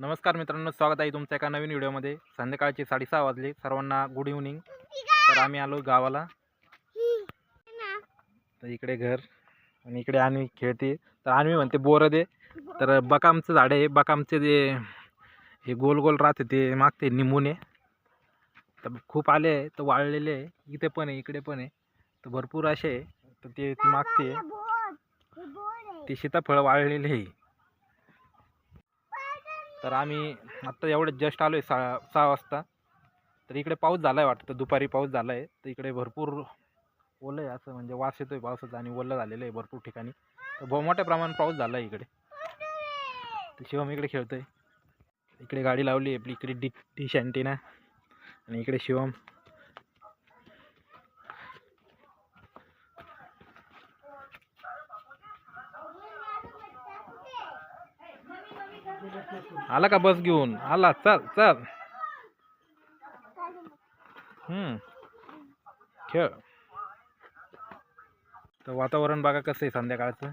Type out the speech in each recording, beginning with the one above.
नमस्कार मित्रांनो स्वागत आहे तुमच्या एका नवीन व्हिडिओमध्ये. संध्याकाळचे साडेसहा वाजले. सर्वांना गुड इव्हनिंग तर आम्ही आलो गावाला. तर इकडे घर आणि इकडे आम्ही खेळते. तर आम्ही म्हणते बोरं दे. तर बकामचं झाड आहे. बकामचे जे हे गोल गोल राहते ते मागते निंबूने. तर खूप आले आहे. तर वाळलेले आहे. इथे पण आहे इकडे पण आहे. तर भरपूर असे तर ते मागते. ते सीताफळ वाळलेले आहे. तर आम्ही आत्ता एवढं जस्ट आलो आहे सहा सहा वाजता. तर इकडे पाऊस झाला आहे वाटतं दुपारी पाऊस झाला आहे तर इकडे भरपूर ओलं आहे असं म्हणजे वास येतो आहे पावसाचा आणि ओलं झालेलं आहे भरपूर ठिकाणी. तर बहु मोठ्या प्रमाणात पाऊस झाला आहे इकडे. तर शिवम इकडे खेळतो आहे इकडे गाडी लावली आहे आपली इकडे डी डिश अँटीना आणि इकडे शिवम. आला का बस घेऊन? आला. चल चल. हम्म. खेळ. तर वातावरण बघा कसं आहे संध्याकाळचं.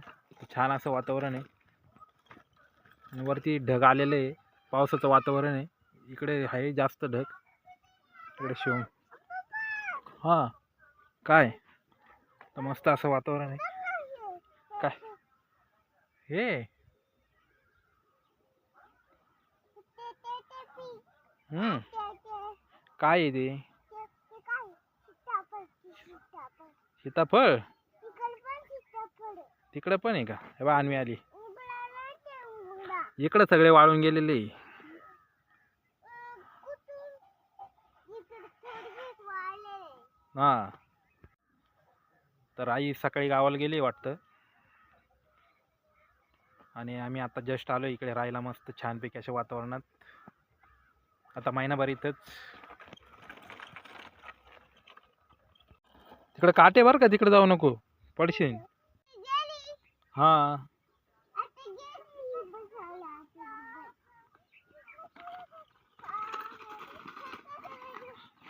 छान असं वातावरण आहे. वरती ढग आलेलं आहे. पावसाचं वातावरण आहे. इकडे आहे जास्त ढग. इकडे शिवम हां. काय? तर मस्त असं वातावरण आहे. काय? हे. हम्म. काय आहे ते? सीताफळ? तिकडं पण आहे का? हे बा आणवी आली. इकडं सगळे वाळून गेलेले हा. तर आई सकाळी गावाला गेली वाटतं. आणि आम्ही आता जस्ट आलो इकडे राहायला मस्त छानपैकी अशा वातावरणात. आता महिनाभर इथंच. तिकडे काटे बरं का तिकडे जाऊ नको. पडशील. हां.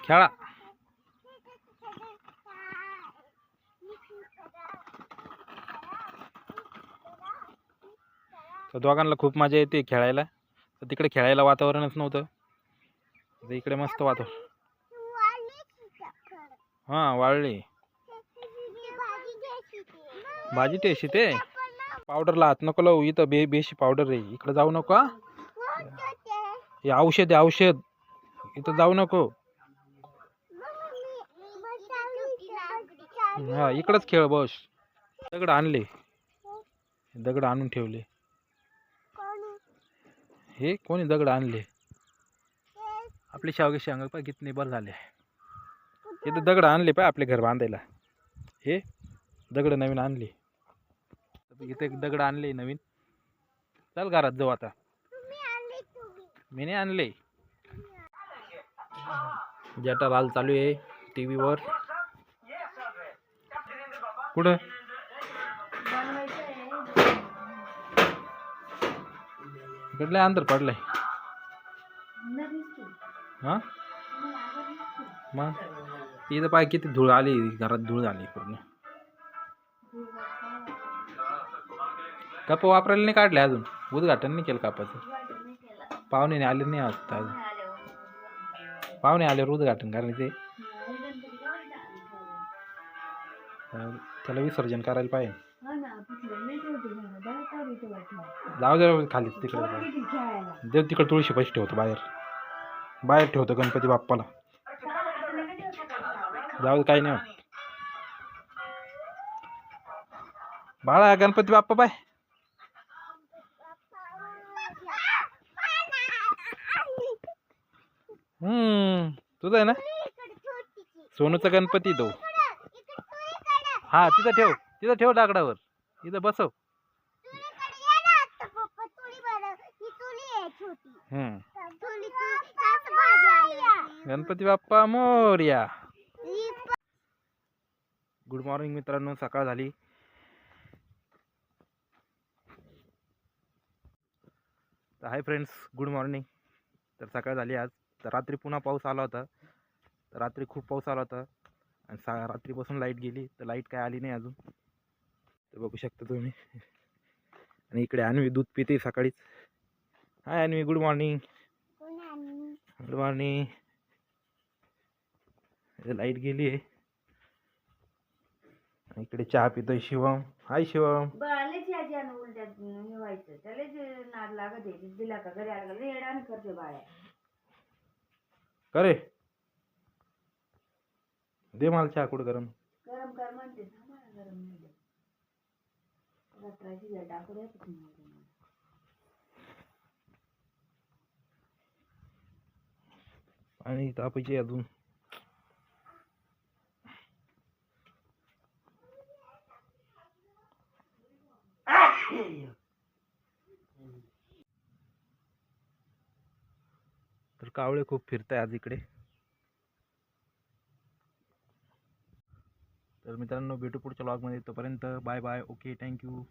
खेळा. तर दोघांना खूप मजा येते खेळायला. तर तिकडे खेळायला वातावरणच नव्हतं. इकडे मस्त वातावरण हां वाळली भाजी टेशी ते. पावडरला हात नको लावू इथं बे बेशी पावडर आहे. इकडं जाऊ नको हे. औषध आहे औषध. इथं जाऊ नको. हा इकडंच खेळ बस. दगड आणले. दगड आणून ठेवले. हे कोणी दगड आणले? आपले शावगे शांग पाय किती निबर झाले. इथं दगड आणले पाय आपले घर बांधायला. हे दगड नवीन आणले. इथे एक दगड आणले नवीन. चल घरात जाऊ आता. मी नाही आणले. जटा लाल चालू आहे टी व्हीवर कुठं? इकडले अंतर पडलंय. हा? मग? इथं पाय किती धूळ आली घरात धूळ झाली पूर्ण. कप वापरायला नाही काढले अजून? उद्घाटन नाही केलं कापाचं? पाहुणे आले नाही आता अजून. पाहुणे आले उद्घाटन कारण ते. त्याला विसर्जन करायला पाहिजे. जाऊ दे रे खाली तिकडे. देव तिकडे तुळशी पैसे ठेवतो बाहेर. बाहेर ठेवतो गणपती बाप्पाला. जाऊ काही नाही. बाळा गणपती बाप्पा बाय. हम्म तुझं आहे ना? सोनूचा गणपती तो. हा तिथं ठेव तिथं ठेव डागडावर. इथं बसव. हम्म. गणपती बाप्पा मोर्या. गुड मॉर्निंग मित्रांनो सकाळ झाली. तर हाय फ्रेंड्स गुड मॉर्निंग तर सकाळ झाली आज. तर रात्री पुन्हा पाऊस आला होता. तर रात्री खूप पाऊस आला होता. आणि सा रात्रीपासून लाइट गेली. तर लाइट काय आली नाही अजून. तर बघू शकता तुम्ही. आणि इकडे आणवी दूध पिते सकाळीच. Hi Anvi good morning good morning light गेली आहे. इकडे चहा पितोय शिवम. हाय शिवम. बाळालेच याची आणि उलट्यात हे व्हायचं. त्यालाच नाद लागत आहे. दिला का घरी आला का? रेडान करते बाळ्या. का रे दे मला चहा कुठं गरम. गरम कर म्हणते. थांबा ना, गरम नाही देत. रात्राची वेळ टाकू द्या तुम्ही मला. आणि तापायची अजून. तर कावळे खूप फिरताय आज इकडे. तर मित्रांनो भेटू पुढच्या लॉगमध्ये तोपर्यंत बाय बाय ओके थँक्यू